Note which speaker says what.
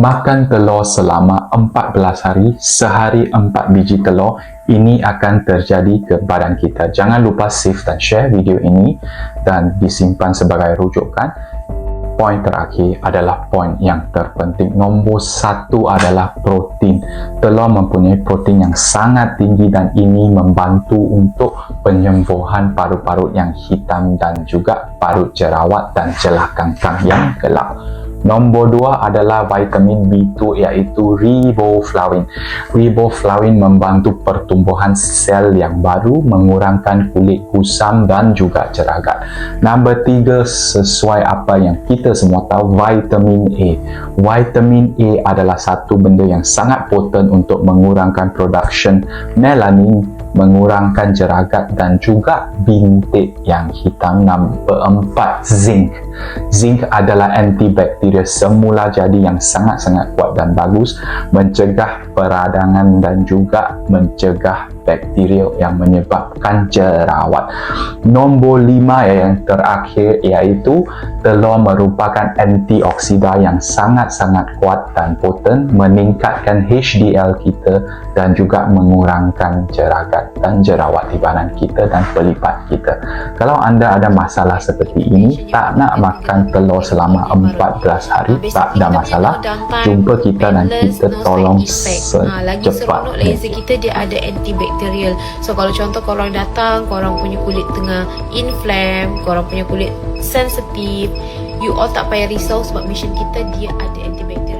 Speaker 1: Makan telur selama 14 hari, sehari 4 biji telur, ini akan terjadi ke badan kita. Jangan lupa save dan share video ini dan disimpan sebagai rujukan. Poin terakhir adalah poin yang terpenting. Nombor satu adalah protein. Telur mempunyai protein yang sangat tinggi dan ini membantu untuk penyembuhan paru-paru yang hitam dan juga parut jerawat dan celah kangkang yang gelap. Nombor dua adalah vitamin B2 iaitu riboflavin. Riboflavin membantu pertumbuhan sel yang baru, mengurangkan kulit kusam dan juga ceragat. Nombor tiga sesuai apa yang kita semua tahu, vitamin A. Vitamin A adalah satu benda yang sangat poten untuk mengurangkan production melanin mengurangkan jeragat dan juga bintik yang hitam. Nombor empat zinc. Zinc adalah antibakteria semula jadi yang sangat-sangat kuat dan bagus mencegah peradangan dan juga mencegah bakteria yang menyebabkan jerawat. Nombor lima yang terakhir iaitu telur merupakan antioksida yang sangat-sangat kuat dan poten meningkatkan HDL kita dan juga mengurangkan jeragat dan jerawat di badan kita dan pelipat kita. Kalau anda ada masalah seperti ini tak nak makan telur selama 14 hari tak ada masalah. jumpa kita dan kita tolong
Speaker 2: Ha, lagi seronok
Speaker 1: secepat
Speaker 2: laser kita dia ada antibacterial. So kalau contoh korang datang, korang punya kulit tengah inflam, korang punya kulit sensitif, you all tak payah risau sebab mission kita dia ada antibacterial.